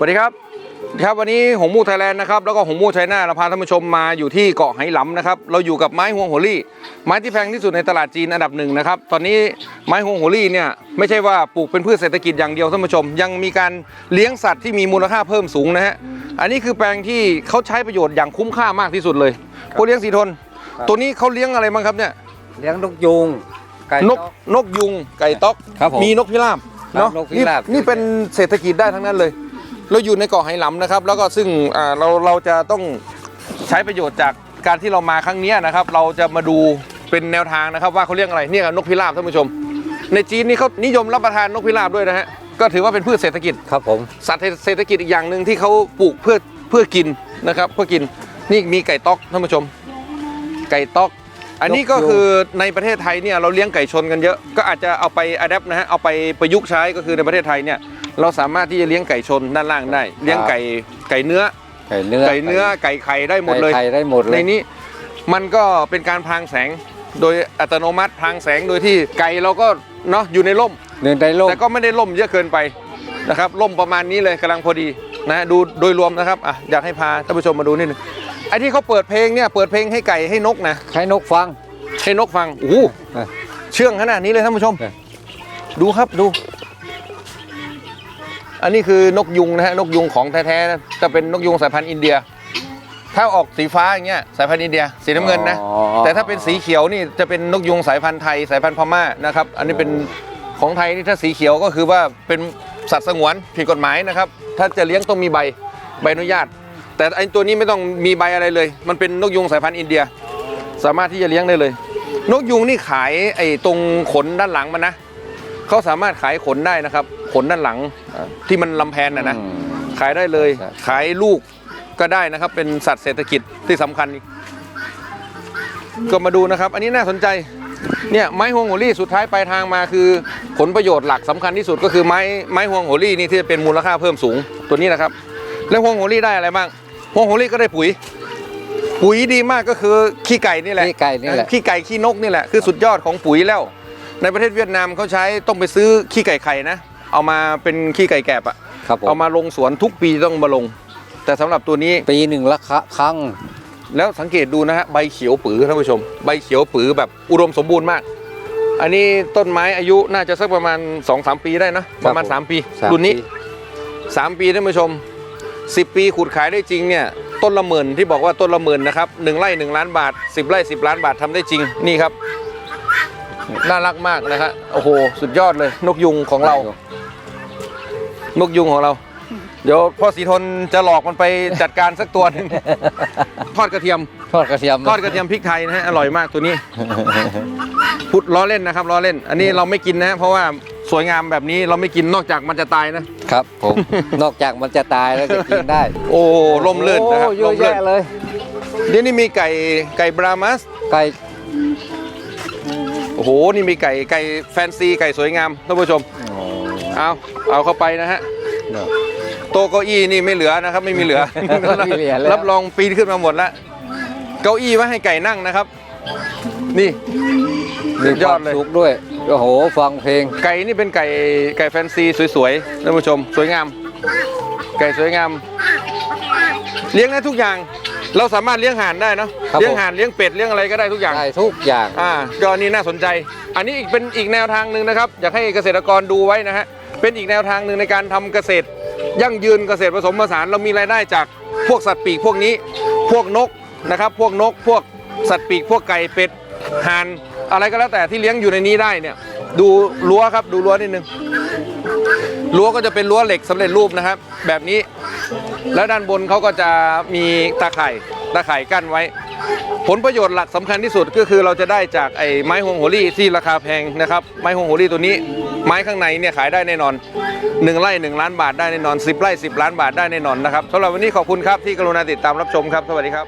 สวัสดีครับครับวันนี้หงมูไทยแลนด์นะครับแล้วก็หงมูไชน่าเราพาท่านผู้ชมมาอยู่ที่เกาะไหหลำนะครับเราอยู่กับไม้ฮวงโหรี่ ไม้ที่แพงที่สุดในตลาดจีนอันดับหนึ่งนะครับตอนนี้ไม้ฮวงโหรี่เนี่ยไม่ใช่ว่าปลูกเป็นพืชเศรษฐกิจอย่างเดียวท่านผู้ชม ยังมีการเลี้ยงสัตว์ที่มีมูลค่าเพิ่มสูงนะฮะอันนี้คือแปลงที่เขาใช้ประโยชน์อย่างคุ้มค่ามากที่สุดเลยผู้เลี้ยงสีทนครับตัวนี้เขาเลี้ยงอะไรบ้างครับเนี่ยเลี้ยงนกยุงไก่นกต๊อกนกยุงไก่ต๊อกครับผมมีนกพิราบครับเนาะนกพิราบนี่นี่เป็นเศรษฐกิจได้ทั้งนั้นเลย เราอยู่ในเกาะไหหลำนะครับ แล้วก็ซึ่งอ่าเราเราจะต้องใช้ประโยชน์จากการที่เรามาครั้งเนี้ยนะครับ เราจะมาดูเป็นแนวทางนะครับ ว่าเขาเรียกอะไรเนี่ยนกพิราบท่านผู้ชม ในจีนนี่เขานิยมรับประทานนกพิราบด้วยนะฮะก็ถือว่าเป็นพืชเศรษฐกิจครับผมสัตว์เศรษฐกิจอีกอย่างหนึ่งที่เขาปลูกเพื่อเพื่อกินนะครับ เพื่อกินนี่มีไก่ต๊อกท่านผู้ชม ไก่ต๊อก อันนี้ก็คือในประเทศไทยเนี่ยเราเลี้ยงไก่ชนกันเยอะ ก็อาจจะเอาไปอัดแอปนะฮะเอาไปประยุกต์ใช้ก็คือในประเทศไทยเนี่ยเราสามารถที่จะเลี้ยงไก่ชนด้านล่างได้ เลี้ยงไก่ไก่เนื้อไก่เนื้อไก่เนื้อไก่ไข่ได้หมดเลยไก่ไข่ได้หมดเลยในนี้มันก็เป็นการพรางแสงโดยอัตโนมัติพรางแสงโดยที่ไก่เราก็เนาะอยู่ในร่มเนื้อได้โลกแต่ก็ไม่ได้ล่มเยอะเกินไปนะครับล่มประมาณนี้เลยกำลังพอดีนะดูโดยรวมนะครับอะอยากให้พาท่านผู้ชมมาดูนิดนึง ไอ้ที่เขาเปิดเพลงเนี่ยเปิดเพลงให้ไก่ให้นกนะให้นกฟังให้นกฟังโอ้โหเออเชื่องขนาดนี้เลยท่านผู้ชมเออดูครับดู อันนี้คือนกยุงนะฮะนกยุงของแท้ๆนะจะเป็นนกยุงสายพันธุ์อินเดีย ถ้าออกสีฟ้าอย่างเงี้ยสายพันธุ์อินเดียสีน้ำเงินนะอ๋อแต่ถ้าเป็นสีเขียวนี่จะเป็นนกยุงสายพันธุ์ไทยสายพันธุ์พม่านะครับ อันนี้เป็นของไทยนี่ถ้าสีเขียวก็คือว่าเป็นสัตว์สงวนผิดกฎหมายนะครับ ถ้าจะเลี้ยงต้องมีใบใบอนุญาต แต่ไอ้ตัวนี้ไม่ต้องมีใบอะไรเลย มันเป็นนกยุงสายพันธุ์อินเดีย สามารถที่จะเลี้ยงได้เลย นกยุงนี่ขายไอ้ตรงขนด้านหลังมันนะเขาสามารถขายขนได้นะครับ ขนด้านหลังอ่าที่มันลำแพนนะนะอืมขายได้เลยใช่ขายลูกก็ได้นะครับ เป็นสัตว์เศรษฐกิจที่สำคัญอีกก็มาดูนะครับ อันนี้น่าสนใจเนี่ยไม้ฮวงโหรี่สุดท้ายปลายทางมาคือ ผลประโยชน์หลักสำคัญที่สุดก็คือไม้ไม้ฮวงโหรี่นี่ที่จะเป็นมูลค่าเพิ่มสูงตัวนี้นะครับ แล้วฮวงโหรี่ได้อะไรบ้าง ฮวงโหรี่ก็ได้ปุ๋ย ปุ๋ยดีมากก็คือขี้ไก่นี่แหละขี้ไก่นี่แหละ ขี้ไก่ขี้นกนี่แหละคือสุดยอดของปุ๋ยแล้ว ในประเทศเวียดนามเขาใช้ต้องไปซื้อขี้ไก่ไข่นะ เอามาเป็นขี้ไก่แกบอะครับผมเอามาลงสวนทุกปีต้องมาลง แต่สำหรับตัวนี้ ปีหนึ่งละคครั้ง แล้วสังเกตดูนะฮะใบเขียวปือท่านผู้ชม ใบเขียวปือแบบอุดมสมบูรณ์มาก อันนี้ต้นไม้อายุน่าจะสักประมาณ2-3ปีได้นะประมาณ 3 ปี สามรุ่นนี้ ปี 3 ปีท่านผู้ชม 10 ปีขุดขายได้จริงเนี่ยต้นละหมื่นที่บอกว่าต้นละหมื่นนะครับหนึ่งไร่1ล้านบาท 10ไร่10 ล้านบาททำได้จริงนี่ครับ น่ารักมากนะฮะโอ้โห สุดยอดเลยนกยุงของเรา นกยุงของเรา เดี๋ยวพ่อสีทนจะหลอกมันไปจัดการสักตัวหนึ่งทอดกระเทียมทอดกระเทียมทอดกระเทียมพริกไทยนะฮะอร่อยมากตัวนี้พูดล้อเล่นนะครับล้อเล่น อันนี้เราไม่กินนะ เพราะว่า สวยงามแบบนี้เราไม่กินนอกจากมันจะตายนะ ครับผม นอกจากมันจะตายแล้วจะกินได้ โอ้ลมเลื่นนะครับโอ้เยลอะมเลื่นแยะเลย เดี๋ยวนี้มีไก่ไก่บรามัสไก่โอ้โหนี่มีไก่ไก่แฟนซีไก่สวยงามท่านผู้ชม เอาเอาเข้าไปนะฮะเนอะ โต๊ะเก้าอี้นี่ไม่เหลือนะครับ ไม่มีเหลือ ไม่เหลือแล้ว รับรองปีนขึ้นมาหมดแล้วเก้าอี้ไว้ให้ไก่นั่งนะครับ นี่สุดยอดเลยมีความสุขด้วย โอ้โห ฟังเพลง ไก่นี่เป็นไก่ไก่แฟนซีสวยๆท่านผู้ชม สวยงาม ไก่สวยงาม เลี้ยงได้ทุกอย่าง เราสามารถเลี้ยงห่านได้เนอะครับเลี้ยงห่านเลี้ยงเป็ดเลี้ยงอะไรก็ได้ทุกอย่าง ได้ทุกอย่าง อ่าก็อันนี้น่าสนใจ อันนี้อีกเป็นอีกแนวทางหนึ่งนะครับ อยากให้เกษตรกรดูไว้นะฮะ เป็นอีกแนวทางหนึ่งในการทำเกษตร ยั่งยืนเกษตรผสมผสานเรามีรายได้จากพวกสัตว์ปีกพวกนี้ พวกนกนะครับ พวกนกพวก สัตว์ปีกพวกไก่เป็ดห่านอะไรก็แล้วแต่ที่เลี้ยงอยู่ในนี้ได้เนี่ย ดูรั้วครับดูรั้วนิดนึงรั้วก็จะเป็นรั้วเหล็กสำเร็จรูปนะครับ แบบนี้ แล้วด้านบนเขาก็จะมีตาข่ายตาข่ายกั้นไว้ ผลประโยชน์หลักสำคัญที่สุดก็คือเราจะได้จากไอ้ไม้ฮงโหรี่ที่ราคาแพงนะครับ ไม้ฮงโหรี่ตัวนี้ ไม้ข้างในเนี่ยขายได้แน่นอน 1ไร่1ล้านบาทได้แน่นอน 10ไร่10 ล้านบาทได้แน่นอนนะครับสำหรับวันนี้ขอบคุณครับที่กรุณาติดตามรับชมครับ สวัสดีครับ